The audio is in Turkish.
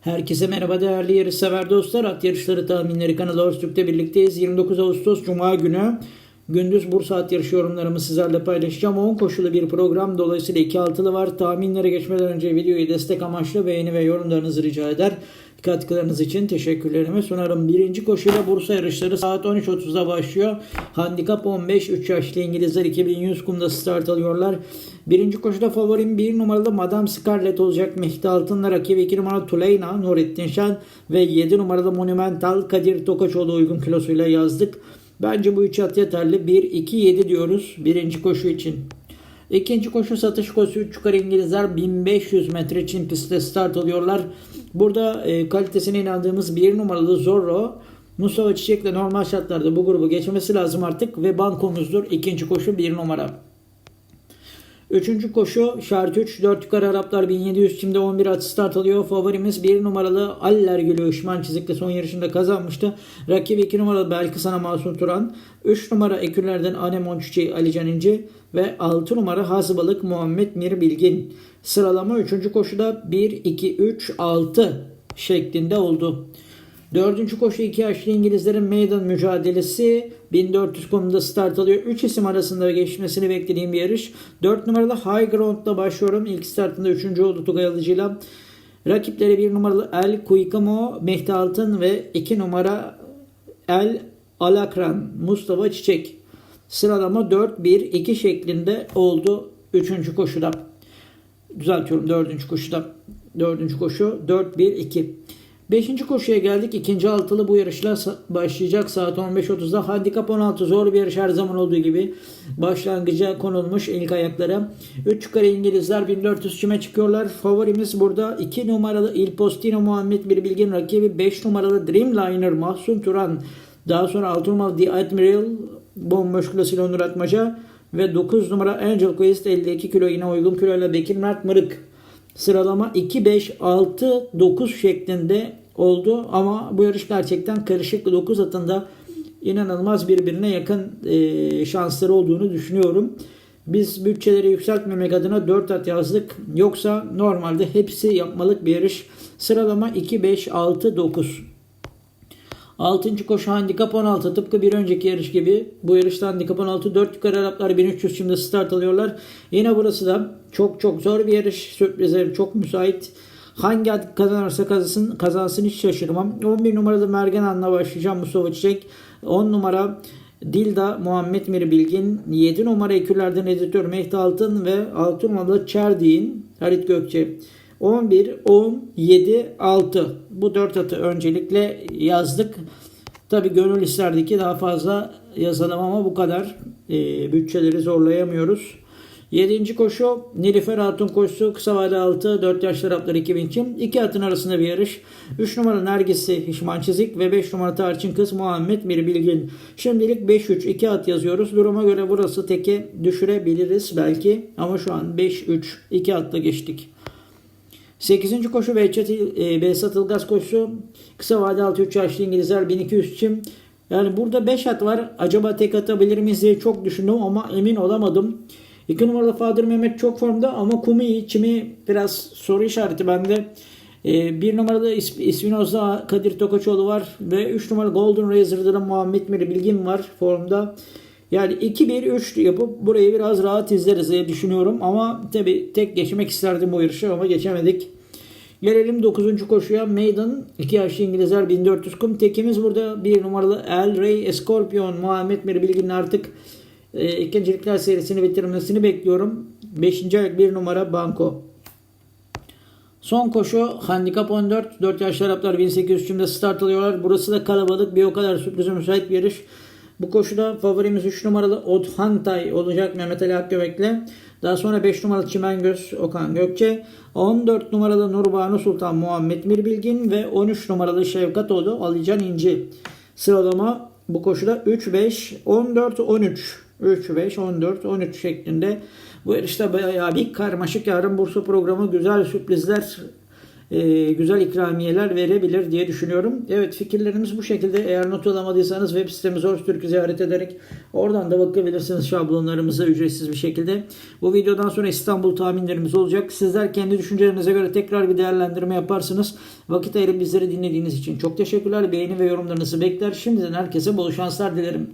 Herkese merhaba değerli yarışsever dostlar. At yarışları tahminleri kanalı Öztürk'te birlikteyiz. 29 Ağustos Cuma günü gündüz Bursa at yarışı yorumlarımı sizlerle paylaşacağım. 10 koşulu bir program dolayısıyla 2 altılı var. Tahminlere geçmeden önce videoyu destek amaçlı beğeni ve yorumlarınızı rica eder. Katkılarınız için teşekkürlerimi sunarım. Birinci koşuyla Bursa yarışları saat 13.30'da başlıyor. Handikap 15 3 yaşlı İngilizler 2100 kumda start alıyorlar. Birinci koşuda favorim 1 numaralı Madame Scarlett olacak. Mehdi Altın'la rakibi 2 numaralı Tuleyna, Nurettin Şen ve 7 numaralı Monumental Kadir Tokaçoğlu uygun kilosuyla yazdık. Bence bu üç at yeterli. 1-2-7 diyoruz birinci koşu için. İkinci koşu satış koşusu 3 yukarı İngilizler 1500 metre Çin pistte start alıyorlar. Burada e, kalitesine inandığımız bir numaralı Zorro Mustafa Çiçek'le normal şartlarda bu grubu geçmesi lazım artık ve bankomuzdur. İkinci koşu bir numara. Üçüncü koşu şart 3. 4 yukarı Araplar 1700 şimdi 11 at start alıyor. Favorimiz 1 numaralı Aller Gülü Işman Çizik'te son yarışında kazanmıştı. Rakibi 2 numaralı belki sana Masum Turan. 3 numara ekürlerden Anemon Çiçeği Ali Can İnci ve 6 numara Hazbalık Muhammed Mir Bilgin. Sıralama 3. koşuda 1, 2, 3, 6 şeklinde oldu. Dördüncü koşu iki yaşlı İngilizlerin meydan mücadelesi 1400 konumda start alıyor. 3 isim arasında geçmesini beklediğim bir yarış. 4 numaralı High Ground'da başlıyorum. İlk startında 3. oldu Tugay Alıcı'yla. Rakipleri 1 numaralı El Kuykamo, Mehdi Altın ve 2 numara El Alakran, Mustafa Çiçek. Sıralama 4-1-2 şeklinde oldu 3. koşuda. Düzeltiyorum 4. koşuda. 4. koşu 4-1-2. Beşinci koşuya geldik. İkinci altılı bu yarışla başlayacak saat 15.30'da. Handikap 16 zor bir yarış her zaman olduğu gibi. Başlangıca konulmuş ilk ayaklara. 3 yukarı İngilizler 1400 çime çıkıyorlar. Favorimiz burada 2 numaralı Il Postino Muhammed bir bilgin rakibi 5 numaralı Dreamliner Mahsun Turan. Daha sonra 6 numaralı The Admiral bomboş kilosuyla Onur Atmaca ve 9 numara Angel Quest 52 kilo yine uygun kiloyla Bekir Mert Mırık. Sıralama 2, 5, 6, 9 şeklinde oldu. Ama bu yarış gerçekten karışık. 9 atında inanılmaz birbirine yakın e, şansları olduğunu düşünüyorum. Biz bütçeleri yükseltmemek adına 4 at yazdık. Yoksa normalde hepsi yapmalık bir yarış. Sıralama 2, 5, 6, 9. 6. koşu handikap 16 tıpkı bir önceki yarış gibi. Bu yarışta handikap 16 4 yukarı Araplar 1300 şimdi start alıyorlar. Yine burası da çok çok zor bir yarış. Sürprizler çok müsait. Hangi at kazanırsa kazansın, kazansın hiç şaşırmam. 11 numaralı Mergen An'la başlayacağım Mustafa Çiçek. 10 numara Dilda Muhammed Mir Bilgin. 7 numara ekürlerden editör Mehdi Altın ve 6 numaralı Çerdiğin Halit Gökçe. 11, 10, 7, 6. Bu 4 atı öncelikle yazdık. Tabi gönül isterdi ki daha fazla yazalım ama bu kadar e, bütçeleri zorlayamıyoruz. 7. koşu Nilüfer Hatun koşusu kısa vade 6 4 yaşlı Araplar 2000 çim. 2 atın arasında bir yarış. 3 numara Nergis'i Hişman Çizik ve 5 numara Tarçın Kız Muhammed Mir Bilgin. Şimdilik 5-3 2 at yazıyoruz. Duruma göre burası teke düşürebiliriz belki ama şu an 5-3 2 atla geçtik. 8. koşu Behçet, e, Behzat Ilgaz koşusu. Kısa vade 6-3 yaşlı İngilizler 1200 çim. Yani burada 5 at var. Acaba tek atabilir miyiz diye çok düşündüm ama emin olamadım. 2 numaralı Fadır Mehmet çok formda ama kumu iyi. Çimi biraz soru işareti bende. 1 numaralı İs- İsvinoz'da Kadir Tokaçoğlu var ve 3 numaralı Golden Razor'da da Muhammed Miri Bilgin var formda. Yani 2-1-3 yapıp burayı biraz rahat izleriz diye düşünüyorum. Ama tabi tek geçmek isterdim bu yarışı ama geçemedik. Gelelim 9. koşuya. Maiden 2 yaşlı İngilizler 1400 kum. Tekimiz burada 1 numaralı El Rey Scorpion Muhammed Mir Bilgin'in artık e, ikincilikler serisini bitirmesini bekliyorum. 5. ayak 1 numara Banko. Son koşu handikap 14. 4 yaşlı Araplar 1800 şimdi start alıyorlar. Burası da kalabalık bir o kadar sürprize müsait bir yarış. Bu koşuda favorimiz 3 numaralı Odhantay olacak Mehmet Ali Akgöbek'le. Daha sonra 5 numaralı Çimengöz Okan Gökçe. 14 numaralı Nurbanu Sultan Muhammed Mir Bilgin ve 13 numaralı Şevkatoğlu Alican İnci. Sıralama bu koşuda 3, 5, 14, 13. 3, 5, 14, 13 şeklinde. Bu yarışta bayağı bir karmaşık yarın Bursa programı güzel sürprizler e, güzel ikramiyeler verebilir diye düşünüyorum. Evet fikirlerimiz bu şekilde. Eğer not alamadıysanız web sitemiz Orstürk'ü ziyaret ederek oradan da bakabilirsiniz şablonlarımıza ücretsiz bir şekilde. Bu videodan sonra İstanbul tahminlerimiz olacak. Sizler kendi düşüncelerinize göre tekrar bir değerlendirme yaparsınız. Vakit ayırıp bizleri dinlediğiniz için çok teşekkürler. Beğeni ve yorumlarınızı bekler. Şimdiden herkese bol şanslar dilerim.